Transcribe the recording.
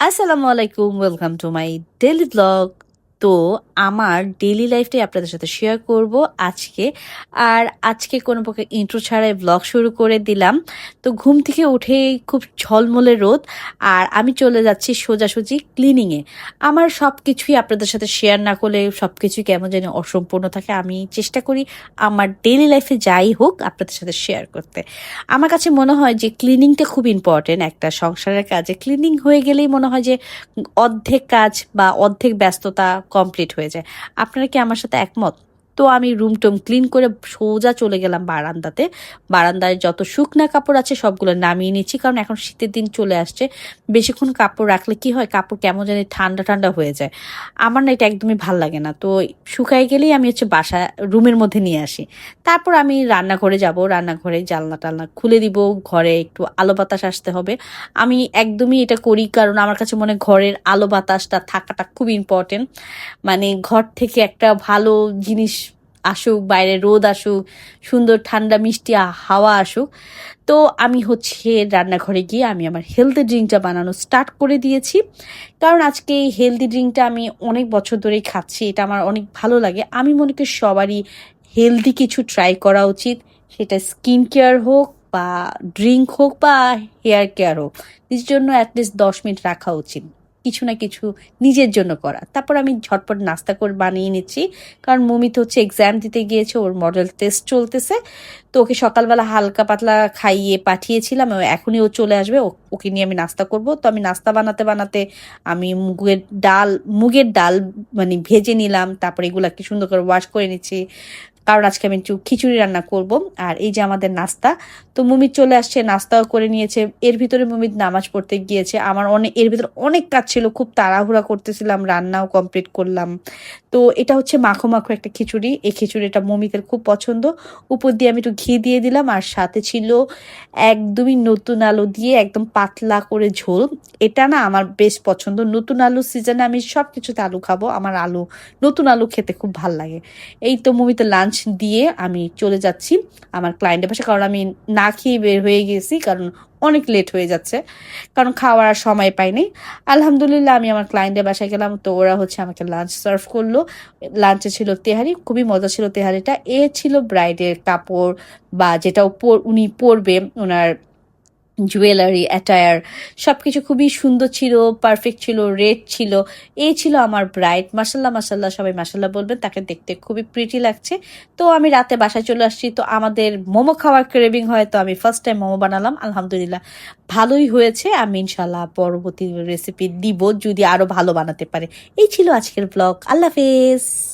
আসসালামু আলাইকুম welcome to my daily blog তো আমার ডেলি লাইফটাই আপনাদের সাথে শেয়ার করব আজকে। আর আজকে কোনো প্রকার ইন্ট্রো ছাড়াই ব্লগ শুরু করে দিলাম। তো ঘুম থেকে উঠেই খুব ঝলমলে রোদ। আর আমি চলে যাচ্ছি সোজাসুজি ক্লিনিংয়ে আমার সব কিছুই আপনাদের সাথে শেয়ার না করলে সব কিছুই কেমন যেন অসম্পূর্ণ থাকে। আমি চেষ্টা করি আমার ডেলি লাইফে যাই হোক আপনাদের সাথে শেয়ার করতে। আমার কাছে মনে হয় যে ক্লিনিংটা খুব ইম্পর্টেন্ট একটা সংসারের কাজে। ক্লিনিং হয়ে গেলেই মনে হয় যে অর্ধেক কাজ বা অর্ধেক ব্যস্ততা কমপ্লিট হয়ে যায়। আপনারা কি আমার সাথে একমত? তো আমি রুম টুম ক্লিন করে সোজা চলে গেলাম বারান্দাতে। বারান্দায় যত শুকনা কাপড় আছে সবগুলো নামিয়ে নিচ্ছি, কারণ এখন শীতের দিন চলে আসছে। বেশিক্ষণ কাপড় রাখলে কি হয়, কাপড় কেমন জানি ঠান্ডা ঠান্ডা হয়ে যায়। আমার না এটা একদমই ভালো লাগে না। তো শুকাই গেলেই আমি হচ্ছে বাসা, রুমের মধ্যে নিয়ে আসি। তারপর আমি রান্নাঘরে যাব, রান্নাঘরে জানলা টালনা খুলে দিব, ঘরে একটু আলো বাতাস আসতে হবে। আমি একদমই এটা করি, কারণ আমার কাছে মনে ঘরের আলো বাতাসটা থাকাটা খুব ইম্পর্টেন্ট মানে ঘর থেকে একটা ভালো জিনিস আসুক বাইরে রোদ আসুক, সুন্দর ঠান্ডা, মিষ্টি হাওয়া আসুক। তো আমি হচ্ছে রান্নাঘরে গিয়ে আমি আমার হেলদি ড্রিঙ্কটা বানানো স্টার্ট করে দিয়েছি। কারণ আজকে এই হেলদি ড্রিঙ্কটা আমি অনেক বছর ধরেই খাচ্ছি, এটা আমার অনেক ভালো লাগে। আমি মনে করি সবারই হেলদি কিছু ট্রাই করা উচিত। সেটা স্কিন কেয়ার হোক বা ড্রিঙ্ক হোক বা হেয়ার কেয়ার হোক। নিজের জন্য অ্যাটলিস্ট দশ মিনিট রাখা উচিত। কিছু না কিছু নিজের জন্য করা। তারপর আমি ঝটপট নাস্তা করে বানিয়ে নিচ্ছি। কারণ মমিত হচ্ছে এক্সাম দিতে গিয়েছে, ওর মডেল টেস্ট চলতেছে। তো ওকে সকালবেলা হালকা পাতলা খাইয়ে পাঠিয়েছিলাম এখনই ও চলে আসবে ওকে নিয়ে আমি নাস্তা করব। তো আমি নাস্তা বানাতে বানাতে আমি মুগের ডাল মুগের ডাল মানে ভেজে নিলাম, তারপরে এগুলাকে সুন্দর করে ওয়াশ করে নিচ্ছি। কারণ আজকে আমি একটু খিচুড়ি রান্না করব। আর এই যে আমাদের নাস্তা, তো মুমিত চলে আসছে, নাস্তাও করে নিয়েছে। এর ভিতরে মুমিত নামাজ পড়তে গিয়েছে। আমার অনেক এর ভিতরে অনেক কাজ ছিল, খুব তাড়াহুড়া করতেছিলাম, রান্নাও কমপ্লিট করলাম। তো এটা হচ্ছে মাখো মাখো একটা খিচুড়ি। এই খিচুড়িটা মমিতের খুব পছন্দ। উপর দিয়ে আমি একটু ঘি দিয়ে দিলাম, আর সাথে ছিল একদমই নতুন আলু দিয়ে একদম পাতলা করে ঝোল। এটা না আমার বেশ পছন্দ। নতুন আলু সিজনে আমি সব কিছুতে আলু খাব। আমার আলু, নতুন আলু খেতে খুব ভালো লাগে। এই তো মুভিতে লাঞ্চ দিয়ে আমি চলে যাচ্ছি আমার ক্লায়েন্টের পাশে কারণ আমি না খেয়ে বের হয়ে গেছি, কারণ অনেক লেট হয়ে যাচ্ছে, কারণ খাওয়ার আর সময় পাইনি। আলহামদুলিল্লাহ আমি আমার ক্লায়েন্টের বাসায় গেলাম, তো ওরা হচ্ছে আমাকে লাঞ্চ সার্ভ করল। লাঞ্চে ছিল তেহারি, খুবই মজা ছিল তেহারিটা। এ ছিল ব্রাইডের কাপড় বা যেটা উনি পরবে ওনার জুয়েলারি অ্যাটায়ার সব কিছু খুবই সুন্দর ছিল পারফেক্ট ছিল রেড ছিল এই ছিল আমার ব্রাইট মাসাল্লাহ মাসাল্লাহ সবাই মাসাল্লাহ বলবেন, তাকে দেখতে খুবই প্রিটি লাগছে। তো আমি রাতে বাসায় চলে আসছি, তো আমাদের মোমো খাওয়ার ক্রেভিং হয়, তো আমি ফার্স্ট টাইম মোমো বানালাম, আলহামদুলিল্লাহ ভালোই হয়েছে। আমি ইনশাল্লাহ পরবর্তী রেসিপি দিব, যদি আরও ভালো বানাতে পারে। এই ছিল আজকের ব্লগ আল্লাহ হাফেজ।